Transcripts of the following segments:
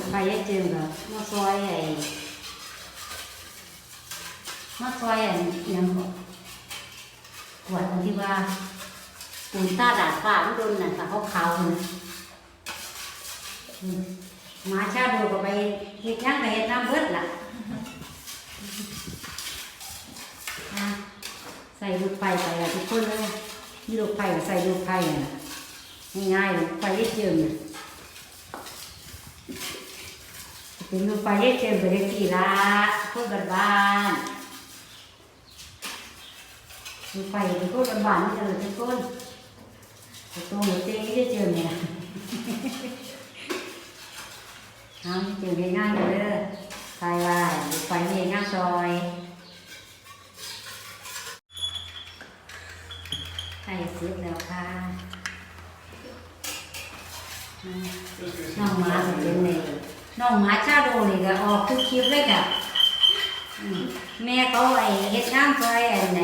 ลูกไฟยายเจิมกับมาซอยไอ้มาซอยไอ้ยังกขวดที่ว่าปูนตาดาดฟ้ามันโดนน่ะค่ะขาวๆน่ะมาชาโดก็ไปเฮ็ดหยังก็เฮ็ดน้ำเบิดล่ะใส่ลูกไฟไปอะทุกคนเลยนี่ลูกไฟใส่ลูกไฟอะง่ายๆลูกไฟยายเจิมน่ะ เป็นลูกไปเย็ดเจมไปเรียกกี่ละพูดบ้านบ้านๆลูไปเป็นพูดบ้านบ้านๆนี่เลยทุกคนตัวหนูเจ๊ไม่ได้เจอเนี่ยเอาเจอง่ายๆเลยใครว่าลูกไปนี่ง่ายซอยใครซื้อแล้วค่ะน้องมาเป็นเลย น้องหมาชาโดนี่ก็ออกทุกคลิปเลยกับแม่เขาไอ้เฮ็ดงานซอยไอ้ไหน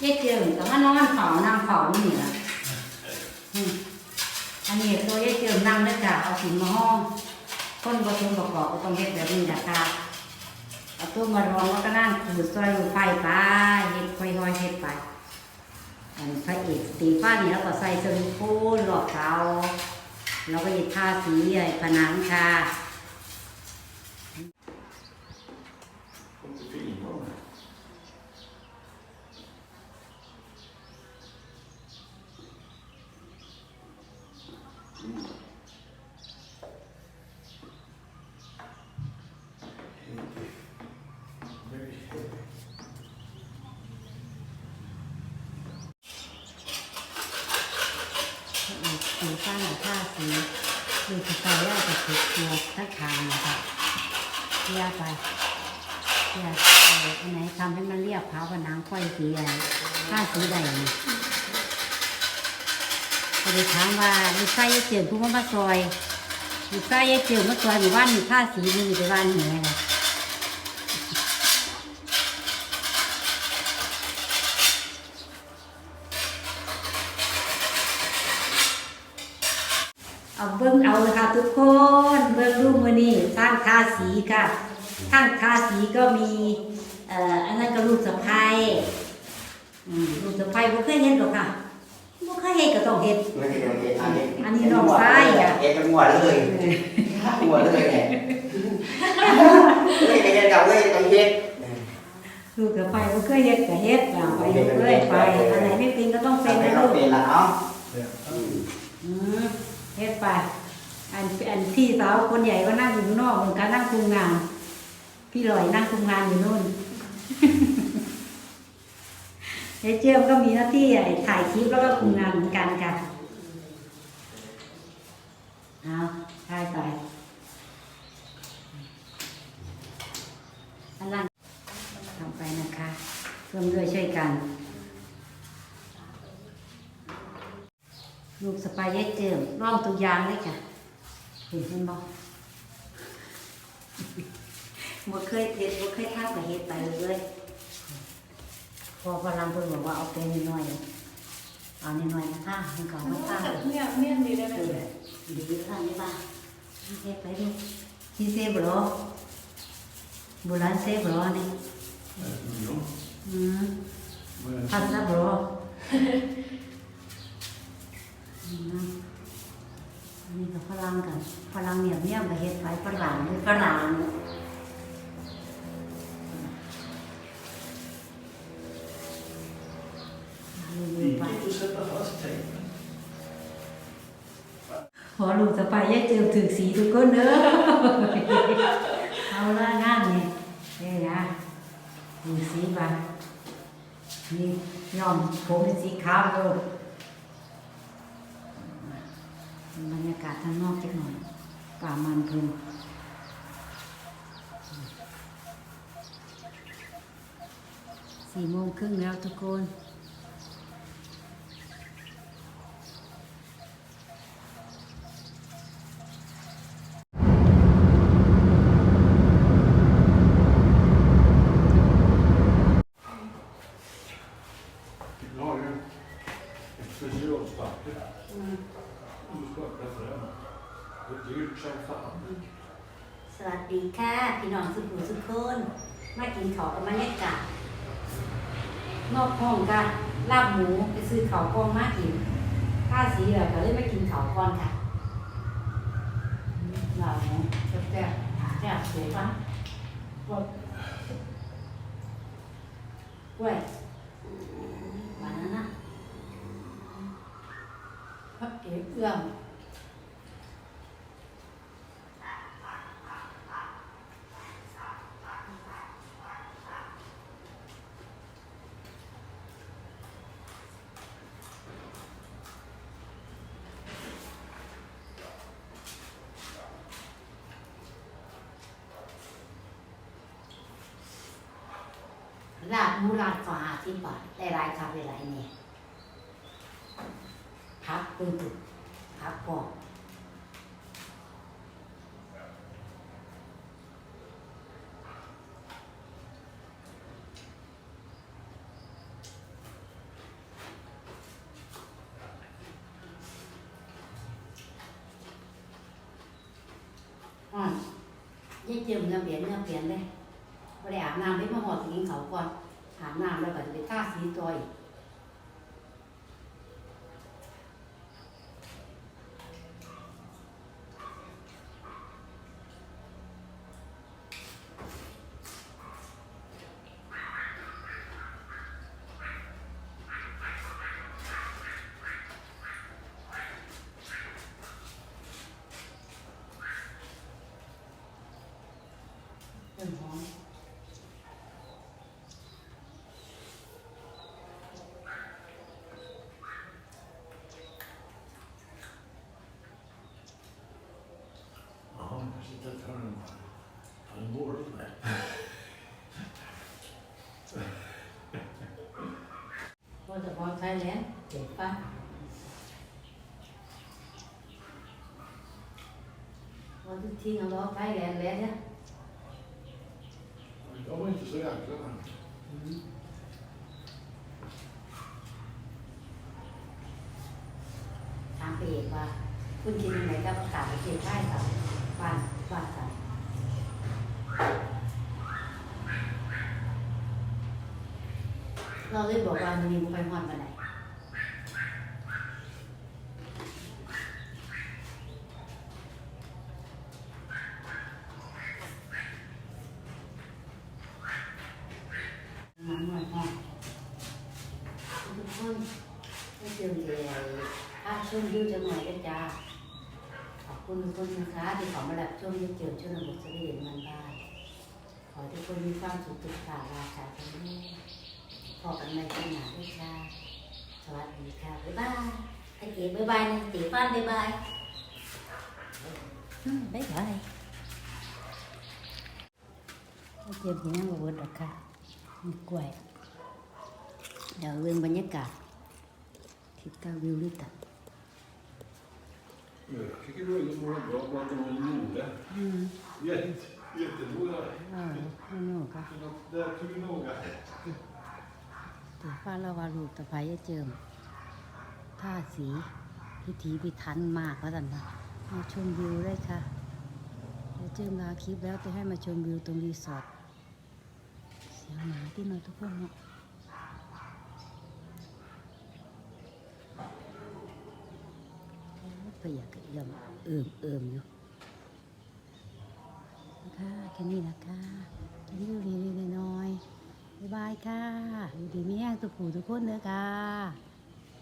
เฮ็ดเจิมก็มานอนเฝ้านั่งเฝ้านี่ล่ะอืมอันนี้ตัวเฮ็ดเจิมนั่งด้อจ้ะเอาสินมาห้องคนบ่ทุนประกอบก็ต้องเฮ็ดแบบนี้ล่ะค่ะเอาตัวมารองแล้วก็นั่งถือซอยลูกไฟไปเฮ็ดค่อยๆเฮ็ดไปอันพระเอกตีฟ้านี่แล้วก็ใส่สลิงคูนหลอกเสาแล้วก็หยิบทาสีไอ้ผนังค่ะ Komt de film hoor. สีฟ้าหน้าท่าสีดูสไตล์แล้ว จะถูกตัวทั้งทางนะครับเรียไปเรียเอ่ออันไหนทำให้มันเรียบขาวกับน้ำค่อยสีอะไรท่าสีใดนี่ก็เลยถามว่าลูกไส้ยายเจียนผู้ว่ามาซอยลูกไส้ยายเจียมมาซอยอยู่บ้านมีท่าสีนี่อยู่ในบ้านเหนือค่ะ เอาเบิ้งเอาเลยค่ะทุกคนเบิ้งรูปมือนี่สร้างทาสีค่ะทั้งทาสีก็มีเอ่ออันนั้นก็ลูกสะพ้ายอืมลูกสะพ้ายบ่เคยเห็นหรอกค่ะบ่เคยเห็นก็ต้องเห็นไม่ใช่โดนเฮ็ดอันนี้อันนี้น้องชายอะเฮ็ดกันมั่วเลยมั่วเลยเนี่ยเฮ้ยไม่ได้เก่าเลยต้องเฮ็ดลูกกับไปก็เคยเฮ็ดก็เฮ็ดอะไปลูกเลยไปอันไหนไม่เป็นก็ต้องเป็นทำให้นะเราลูกเป็นละเนาะอืม เฮ็ดไปอันอันพี่สาวคนใหญ่ก็นั่งอยู่ข้างนอกเหมือนกันนั่งคุมงาน พี่ลอยนั่งคุมงานอยู่นู่นเฮ้เจียมก็มีหน้าที่ไอ้ถ่ายคลิปแล้วก็คุมงานเหมือนกันค่ะเอาถ่ายไปอันนั้นทำไปนะคะร่วมด้วยช่วยกัน ลูก สไปายายเจิมร่องตัวอยางเลยจ้ะเห็นเห็นบ่บ่เคยเฮ็ดบ่เคยทำก็เฮ็ดไปเลยพอพลังเพิ่นบอกว่าเอาไปน้อยๆเอาน้อยๆนะคะมันก็มาตั้งเนี่ยเมี่ยนดีได้ไหมเออดีค่ะนี่บ้าเฮ็ดไปดูที่เซบรอโบราณเซบรอนี่ Jo, อืม men พันซะบรออืมอั นนี้ก็ฝรั่งกันฝรั่งเนี่ยเนี่ยก็เฮ็ดไปฝรั่งหรือฝรั่งพอลูกสะไปยายเจิมถึงสีทุกคนเด้อเอาละงานนี่นี่นะดูสีไปนี่ยอมผมเป็นสีขาวเลย บรรยากาศข้างนอกจักหน่อยป่ามันเพิ่นสี่โมงครึ่งแล้วทุกคน Vi har ju ett specialpapper. Du ska öppna den. Det är dyrt som fan. สวัสดี ค่ะพี่น้องสุขุมสุขคนมากินข้าวกับบรรยากาศนอกห้องกันลาบหมูไปซื้อข้าวกล้องมากินข้าสีเหลืองก็เลยมากินข้าวก่อนค่ะลาบหมูแซ่บแซ่บแซ่บสวยฟังกดกล้วยบานาน่าพักเอ๋เอื้อม ลาบมูลาดก็หาที่บาทได้หลายครับได้หลายเนี่ยพักปืนตุพักก่อนอ่อนยิ่งเจิมเนื้อเปลี่ยนเนื้อเปลี่ยนเลย บ่ได้อาบน้ำไปมาหอดกินเขาก่อนอาบน้ำแล้วก็จะไปท่าสีตัวอีกเริ่มหอม Ja, jag sitter och tar en, tar en morgon där. โดยเฉพาะไทยแลนด์เจ็บปะวันที่ทิ้งเอาล้อไทยแลนด์แล้วเนี่ย De var inte så jäkla långa. ถามไปเอกว่า คุณคิดยังไงกับอากาศประเทศไทยกับบ้านบ้านกัน เราเลยบอกว่ามันมีบุไปฮอนกันไหนน้ำมันห้องทุกคนให้เจอเลยถ้าชมวิวจะหน่อยก็จ้าขอบคุณทุกคนนะคะที่ขอมารับชมที่เจอชนบทเสด็จมันบ้านขอทุกคนมีความสุขทุกขาราชาทั้งนี้พ อกันใหม่ที่หนาด้วยค่ะสวัสดีค่ะ บ๊ายบายไอเก๋บ๊ายบายนะตีฟ้านบ๊ายบายอืมบ๊ายบายไอเก๋เป็นยังบ่เบิดหรอกค่ะมีกล้วยเดี๋ยวเรื่องบรรยากาศทิศตาวิวลิตัน Jag tycker du är mår bra på att de är gjorda. อืม Jätte, jättebra. เออไม่รู้ค่ะ Det där tog vi noga. ถือว่าเราว่าลูกตะไคร้เจิมท่าสีพิธีพิธันมากแล้วกันนะมาชมวิวเลยค่ะเดี๋ยวเจิมลาคลิปแล้วจะให้มาชมวิวตรงรีสอร์ทเสียงหมาที่นอนทุกคนเนาะไปอยากเอี่ยมเอิ่มเอิ่มอยู่นะคะแค่นี้นะคะแค่นี้ดูดีๆน้อยๆ บ๊ายบายค่ะอยู่ดีมีแห้งทุกผู้ทุกคนเด้อค่ะ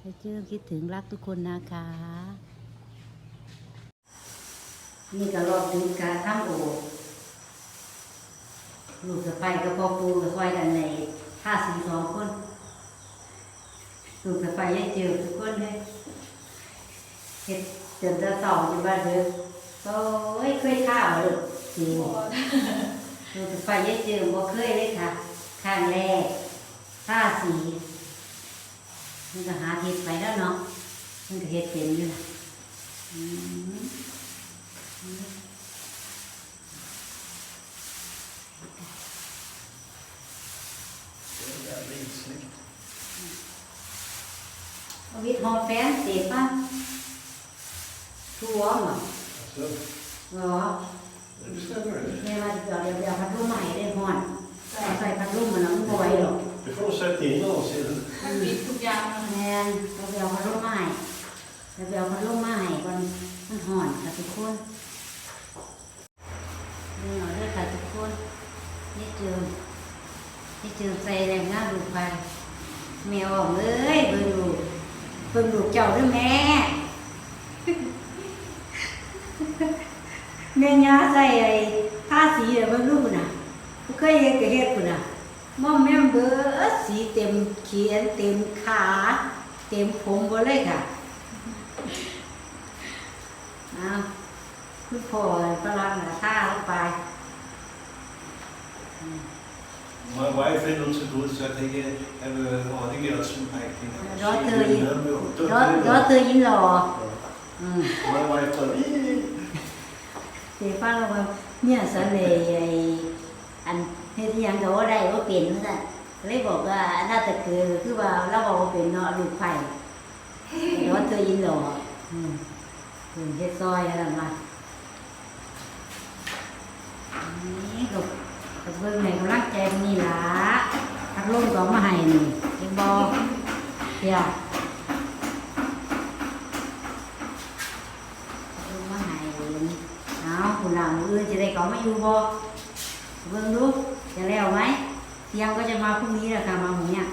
ไปเจอคิดถึงรักทุกคนนะคะ นี่ก็รอบถึงการทำโอลูกสะไปกับพ่อปูกับซอยกันในท่าสีสองคนลูกสะไปยังเจอทุกคนเลยเห็ดเดินจะสองอยู่บ้านเด้อโอ้ยเคยท่าบ่ลูกสีลูกสะไปยังเจอบ่เคยเลยค่ะ ครั้งแรกท่าสีมันก็หาเห็ดไปแล้วเนาะมันก็เห็ดเป็นอยู่นะอืม Det är jävligt snyggt. Och vi har fem Stefan. Två va? Alltså, Ja. Det bestämmer du. แม่ว่าเดี๋ยวเดี๋ยวเดี๋ยวพัดลมใหม่ได้หอน ใส่พัดลมมันแล้วมันบ่ไหวหรอก Du får sätta in oss i den. มันปิดทุกอย่างมันแม่นเราเดี๋ยวพัดลมใหม่เดี๋ยวเดี๋ยวพัดลมใหม่ก่อนมันหอนค่ะทุกคนนี่หน่อยเด้อค่ะทุกคนนี่เจอนี่เจอใส่แรงงานลูกไปแมวออกเลยเบิ่งลูกเบิ่งลูกเจ้าเด้วยแม่ แม่ยาใส่ไอ้ท่าสีอะเบิ่งลูกน่ะบ่ เคยเฮ็ดก็เฮ็ดพุ่นน่ะม่อมแม่มเบิดสีเต็มเขียนเต็มขา เต็มผมบ่เลยค่ะอ้าวคุณพ่อฝรั่งน่ะท่าลงไป My wife är not so good så jag tänker have a aning att som packing. รถเธอยินรถรถเธอยินหล่ออืม My wife tar i. เสียฟังแล้วว่าเนี่ยสะเลยไอ้ อันเฮ็ดยังก็บ่ได้บ่เป็นนั่นเลยบอกว่าน่าจะคือคือว่าเราบอกว่าเป็นเนาะลูกไผ่แต่ว่าเธอยินหล่ออืมเฮ็ดซอยนั่นว่านี่กก็เบิ่งให้กำลังใจมนี่ล่ะพัดลมก็เอามาให้นี่เห็นบ่เดี๋ยวลมมาให้เอาคุณหลานมื้ออื่นจะได้เขามาอยู่บ่ เบิ่งดูจะแล้วไหมเที่ยงก็จะมาพรุ่งนี้แหละค่ะมาหมูเนี่ย